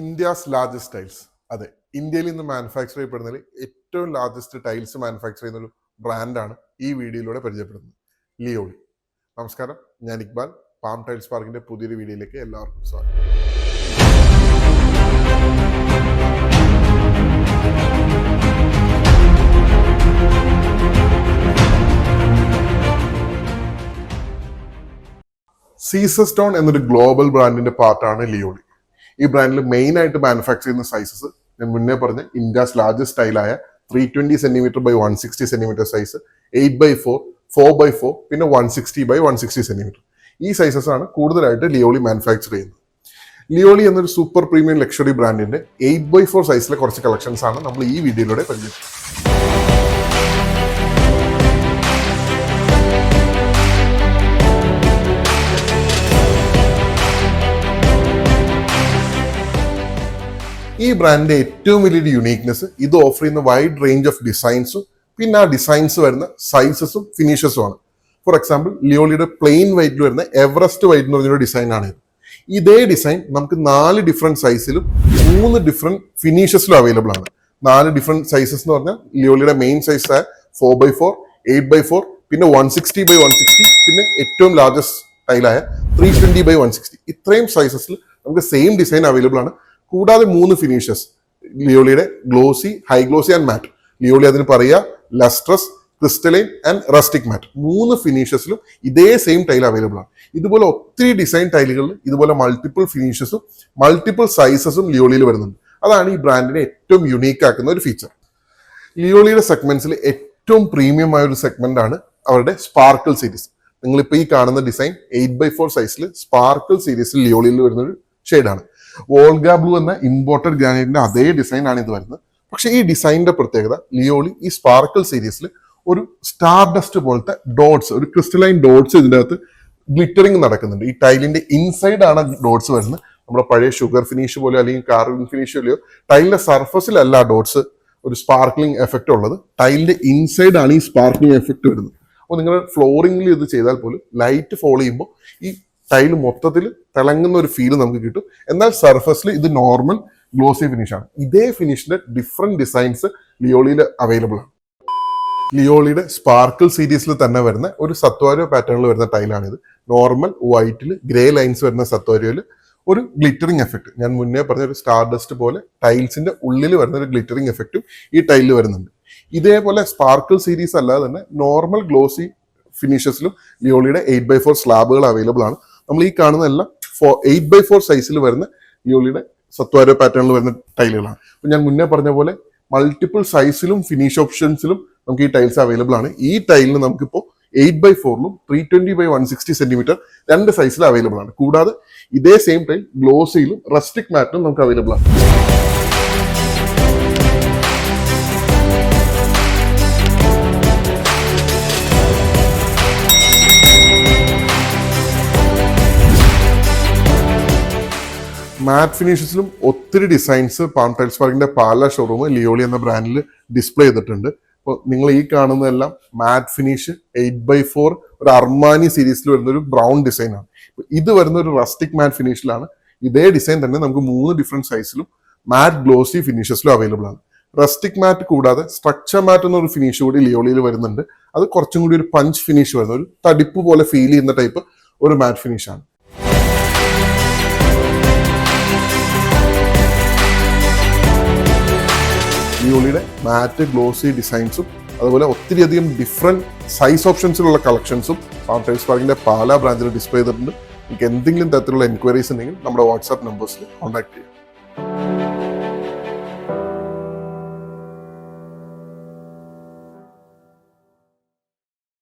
India's largest tiles അതെ ഇന്ത്യയിൽ നിന്ന് മാനുഫാക്ചർ ചെയ്യപ്പെടുന്നതിൽ ഏറ്റവും ലാർജസ്റ്റ് ടൈൽസ് മാനുഫാക്ചർ ചെയ്യുന്ന ഒരു ബ്രാൻഡാണ് ഈ വീഡിയോയിലൂടെ പരിചയപ്പെടുന്നത്. ലിയോളി നമസ്കാരം ഞാൻ ഇക്ബാൽ. പാം ടൈൽസ് പാർക്കിന്റെ പുതിയൊരു വീഡിയോയിലേക്ക് എല്ലാവർക്കും സ്വാഗതം. സീസ സ്റ്റോൺ എന്നൊരു ഗ്ലോബൽ ബ്രാൻഡിന്റെ പാർട്ടാണ് ലിയോളി ഈ ബ്രാൻഡിൽ മെയിൻ ആയിട്ട് മാനുഫാക്ചർ ചെയ്യുന്ന സൈസസ് ഞാൻ മുന്നേ പറഞ്ഞ India's largest സ്റ്റൈലായ three twenty centimetre by one sixty centimetre size eight by four four by four പിന്നെ one sixty by one sixty centimetre ഈ സൈസസ് ആണ് കൂടുതലായിട്ട് ലിയോളി മാനുഫാക്ചർ ചെയ്യുന്നത്. ലിയോളി എന്നൊരു സൂപ്പർ പ്രീമിയം ലക്ഷറി ബ്രാൻഡിന്റെ എയ്റ്റ് ബൈ ഫോർ സൈസിലെ കുറച്ച് കളക്ഷൻസ് ആണ് നമ്മൾ ഈ വീഡിയോയിലൂടെ പരിചയപ്പെടുന്നത്. ഈ ബ്രാൻഡിന്റെ ഏറ്റവും വലിയൊരു യുണീക്നെസ് ഇത് ഓഫർ ചെയ്യുന്ന വൈഡ് റേഞ്ച് ഓഫ് ഡിസൈൻസും പിന്നെ ആ ഡിസൈൻസ് വരുന്ന സൈസസും ഫിനിഷസും ആണ്. ഫോർ എക്സാമ്പിൾ ലിയോളിയുടെ പ്ലെയിൻ വൈറ്റിൽ വരുന്ന എവറസ്റ്റ് വൈറ്റ് എന്ന് പറഞ്ഞൊരു ഡിസൈൻ ആണ് ഇത്. ഇതേ ഡിസൈൻ നമുക്ക് നാല് ഡിഫറെന്റ് സൈസിലും മൂന്ന് ഡിഫറെന്റ് ഫിനിഷസിലും അവൈലബിൾ ആണ്. നാല് ഡിഫറെന്റ് സൈസസ് എന്ന് പറഞ്ഞാൽ ലിയോളിയുടെ മെയിൻ സൈസ് ആയ four by four eight by four പിന്നെ one sixty by one sixty പിന്നെ ഏറ്റവും largest ടൈലായ three twenty by one sixty ഇത്രയും സൈസസിൽ നമുക്ക് സെയിം ഡിസൈൻ അവൈലബിൾ ആണ്. കൂടാതെ മൂന്ന് finishes ലിയോളിയുടെ glossy high glossy and matt Lioli അതിന് പറയുക lustrous crystalline and rustic matt മൂന്ന് ഫിനിഷസിലും ഇതേ സെയിം ടൈൽ അവൈലബിൾ ആണ്. ഇതുപോലെ ഒത്തിരി ഡിസൈൻ ടൈലുകളിൽ ഇതുപോലെ മൾട്ടിപ്പിൾ ഫിനിഷസും മൾട്ടിപ്പിൾ സൈസസും ലിയോളിയിൽ വരുന്നുണ്ട്. അതാണ് ഈ ബ്രാൻഡിനെ ഏറ്റവും യുണീക്ക് ആക്കുന്ന ഒരു ഫീച്ചർ ലിയോളിയുടെ സെഗ്മെന്റ്സിൽ ഏറ്റവും പ്രീമിയം ആയ ഒരു സെഗ്മെന്റ് ആണ് അവരുടെ സ്പാർക്കിൾ സീരീസ് നിങ്ങളിപ്പോൾ ഈ കാണുന്ന ഡിസൈൻ എയ്റ്റ് ബൈ ഫോർ സൈസിൽ സ്പാർക്കിൾ സീരീസിൽ ലിയോളിയിൽ വരുന്ന ഒരു ഷെയ്ഡാണ് വോൾഗ ബ്ലൂ എന്ന ഇമ്പോർട്ടഡ് ഗ്രാനൈറ്റിന്റെ അതേ ഡിസൈൻ ആണ് ഇത് വരുന്നത്. പക്ഷെ ഈ ഡിസൈനിന്റെ പ്രത്യേകത ലിയോളി ഈ സ്പാർക്കിൾ സീരീസിൽ ഒരു സ്റ്റാർ ഡസ്റ്റ് പോലത്തെ ഡോട്ട്സ് ഒരു ക്രിസ്റ്റലൈൻ ഡോട്ട്സ് ഇതിന്റെ അകത്ത് ഗ്ലിറ്ററിങ് നടക്കുന്നുണ്ട്. ഈ ടൈലിന്റെ ഇൻസൈഡ് ആണ് ഡോട്ട്സ് വരുന്നത്. നമ്മുടെ പഴയ ഷുഗർ ഫിനിഷ് പോലെ അല്ലെങ്കിൽ കാർബൺ ഫിനിഷ് പോലെയോ ടൈലിന്റെ സർഫസിലല്ല ഡോട്ട്സ് ഒരു സ്പാർക്ലിംഗ് എഫക്റ്റ് ഉള്ളത്. ടൈലിന്റെ ഇൻസൈഡ് ആണ് ഈ സ്പാർക്ലിംഗ് എഫക്റ്റ് വരുന്നത്. അപ്പോൾ നിങ്ങൾ ഫ്ലോറിംഗിൽ ഇത് ചെയ്താൽ പോലും ലൈറ്റ് ഫോളോ ചെയ്യുമ്പോൾ ഈ ടൈൽ മൊത്തത്തിൽ തിളങ്ങുന്ന ഒരു ഫീൽ നമുക്ക് കിട്ടും. എന്നാൽ സർഫസിൽ ഇത് നോർമൽ ഗ്ലോസി ഫിനിഷ് ആണ്. ഇതേ ഫിനിഷിന്റെ ഡിഫറെന്റ് ഡിസൈൻസ് ലിയോളിയിൽ അവൈലബിൾ ആണ്. ലിയോളിയുടെ സ്പാർക്കിൾ സീരീസിൽ തന്നെ വരുന്ന ഒരു സത്വാരോ പാറ്റേണിൽ വരുന്ന ടൈലാണിത് നോർമൽ വൈറ്റിൽ ഗ്രേ ലൈൻസ് വരുന്ന സത്വാരോയിൽ ഒരു ഗ്ലിറ്ററിംഗ് എഫക്റ്റ് ഞാൻ മുന്നേ പറഞ്ഞ ഒരു സ്റ്റാർ ഡസ്റ്റ് പോലെ ടൈൽസിന്റെ ഉള്ളിൽ വരുന്ന ഒരു ഗ്ലിറ്ററിംഗ് എഫക്റ്റും ഈ ടൈലിൽ വരുന്നുണ്ട്. ഇതേപോലെ സ്പാർക്കിൾ സീരീസ് അല്ലാതെ തന്നെ നോർമൽ ഗ്ലോസി ഫിനിഷസിലും ലിയോളിയുടെ എയ്റ്റ് ബൈ ഫോർ സ്ലാബുകൾ അവൈലബിൾ ആണ്. നമ്മൾ ഈ കാണുന്നതെല്ലാം ഫോർ എയ്റ്റ് ബൈ ഫോർ സൈസിൽ വരുന്ന ലിയോളിയുടെ സത്വാര പാറ്റേണിൽ വരുന്ന ടൈലുകളാണ് അപ്പം ഞാൻ മുന്നേ പറഞ്ഞ പോലെ മൾട്ടിപ്പിൾ സൈസിലും ഫിനിഷ് ഓപ്ഷൻസിലും നമുക്ക് ഈ ടൈൽസ് അവൈലബിൾ ആണ്. ഈ ടൈലിന് നമുക്കിപ്പോൾ eight by ഫോറിലും three twenty by one sixty centimetre രണ്ട് സൈസിൽ അവൈലബിൾ ആണ്. കൂടാതെ ഇതേ സെയിം ടൈൽ ഗ്ലോസിയിലും റസ്റ്റിക് മാറ്റിലും നമുക്ക് അവൈലബിൾ ആണ്. മാറ്റ് ഫിനിഷസിലും ഒത്തിരി ഡിസൈൻസ് പാം ടൈൽസ് പാർക്കിന്റെ പാല ഷോറൂം ലിയോളി എന്ന ബ്രാൻഡിൽ ഡിസ്പ്ലേ ചെയ്തിട്ടുണ്ട്. അപ്പോൾ നിങ്ങൾ ഈ കാണുന്നതെല്ലാം matt finish eight by four ഒരു അർമാനി സീരീസിൽ വരുന്ന ഒരു ബ്രൗൺ ഡിസൈൻ ആണ് ഇത് വരുന്ന ഒരു റസ്റ്റിക് മാറ്റ് ഫിനിഷിലാണ് ഇതേ ഡിസൈൻ തന്നെ നമുക്ക് മൂന്ന് ഡിഫറെന്റ് സൈസിലും മാറ്റ് ഗ്ലോസി ഫിനിഷസിലും അവൈലബിൾ ആണ്. റസ്റ്റിക് മാറ്റ് കൂടാതെ സ്ട്രക്ചർ മാറ്റ് എന്നൊരു ഫിനിഷ് കൂടി ലിയോളിയിൽ വരുന്നുണ്ട്. അത് കുറച്ചും കൂടി ഒരു പഞ്ച് ഫിനിഷ് വരുന്ന ഒരു തടിപ്പ് പോലെ ഫീൽ ചെയ്യുന്ന ടൈപ്പ് ഒരു മാറ്റ് ഫിനിഷ് ആണ് മാറ്റ് ഗ്ലോസി ഡിസൈൻസും അതുപോലെ ഒത്തിരി അധികം ഡിഫറെന്റ് സൈസ് ഓപ്ഷൻസിലുള്ള കളക്ഷൻസും ഫാം ടൈംസ് പാർക്കിന്റെ പാലാ ബ്രാഞ്ചിൽ ഡിസ്പ്ലേ ചെയ്തിട്ടുണ്ട്. നിങ്ങൾക്ക് എന്തെങ്കിലും തരത്തിലുള്ള എൻക്വയറീസ് ഉണ്ടെങ്കിൽ നമ്മുടെ വാട്സാപ്പ് നമ്പേഴ്സിൽ കോൺടാക്ട് ചെയ്യാം.